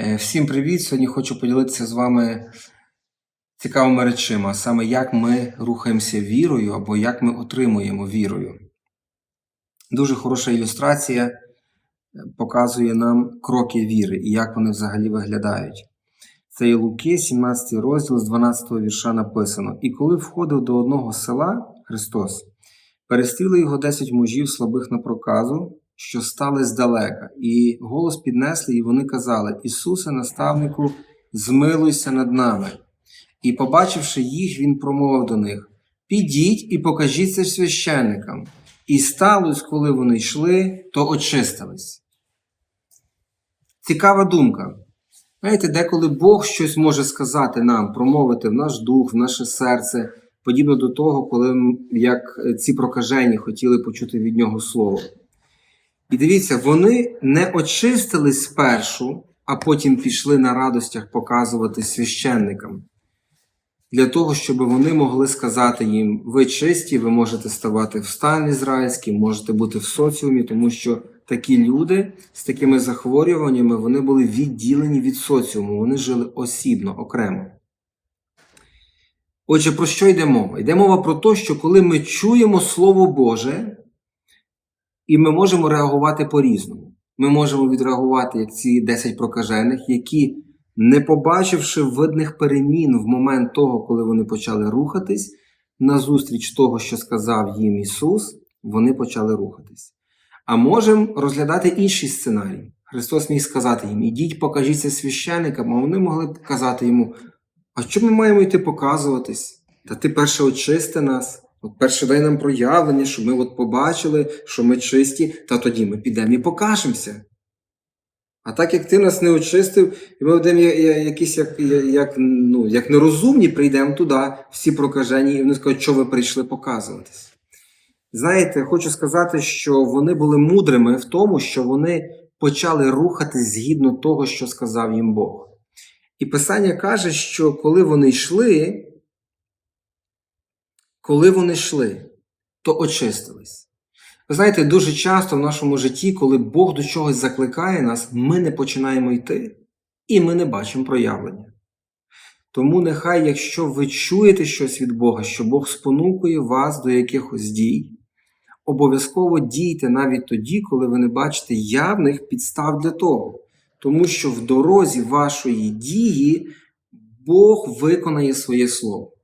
Е, Всім привіт! Сьогодні хочу поділитися з вами цікавими речима, саме як ми рухаємося вірою або як ми отримуємо вірою. Дуже хороша ілюстрація е, показує нам кроки віри і як вони взагалі виглядають. Це є Луки, 17 розділ з 12 вірша написано: І коли входив до одного села Христос, перестріли його десять мужів слабих на проказу, що стали здалека, і голос піднесли, і вони казали: Ісусе, наставнику, змилуйся над нами. І, побачивши їх, він промовив до них: Підіть і покажіться священникам. І сталося, коли вони йшли, то очистились. Цікава думка. Знаєте, деколи Бог щось може сказати нам, промовити в наш дух, в наше серце, подібно до того, коли як ці прокажені хотіли почути від нього слово. І дивіться, вони не очистились спершу, а потім пішли на радостях показувати священникам. Для того, щоб вони могли сказати їм: ви чисті, ви можете ставати в стан ізраїльський, можете бути в соціумі, тому що такі люди з такими захворюваннями вони були відділені від соціуму, вони жили осібно, окремо. Отже, про що йде мова? Йде мова про те, що коли ми чуємо Слово Боже, і ми можемо реагувати по-різному. Ми можемо відреагувати, як ці 10 прокажених, які, не побачивши видних перемін в момент того, коли вони почали рухатись, назустріч того, що сказав їм Ісус, вони почали рухатись. А можемо розглядати інший сценарій. Христос міг сказати їм: ідіть, покажіться священникам, а вони могли б казати йому: А що ми маємо йти показуватись? Та ти перше очисти нас. От перше дай нам проявлення, що ми от побачили, що ми чисті, та тоді ми підемо і покажемося. А так як ти нас не очистив, і ми будемо якісь як, як, ну, як нерозумні, прийдемо туди, всі прокажені, і вони скажуть, що ви прийшли показуватись. Знаєте, хочу сказати, що вони були мудрими в тому, що вони почали рухатись згідно того, що сказав їм Бог. І Писання каже, що коли вони йшли, коли вони йшли, то очистились. Ви знаєте, дуже часто в нашому житті, коли Бог до чогось закликає нас, ми не починаємо йти, і ми не бачимо проявлення. Тому нехай, якщо ви чуєте щось від Бога, що Бог спонукує вас до якихось дій, обов'язково дійте навіть тоді, коли ви не бачите явних підстав для того. Тому що в дорозі вашої дії Бог виконає своє слово.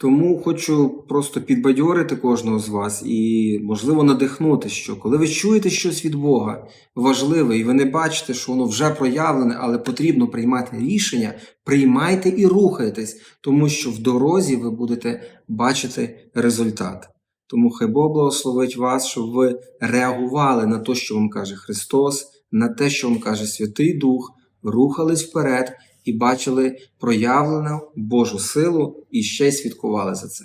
Тому хочу просто підбадьорити кожного з вас і, можливо, надихнути, що коли ви чуєте щось від Бога важливе, і ви не бачите, що воно вже проявлене, але потрібно приймати рішення, приймайте і рухайтесь, тому що в дорозі ви будете бачити результат. Тому хай Бог благословить вас, щоб ви реагували на те, що вам каже Христос, на те, що вам каже Святий Дух, рухались вперед і бачили проявлену Божу силу і ще й свідкували за це.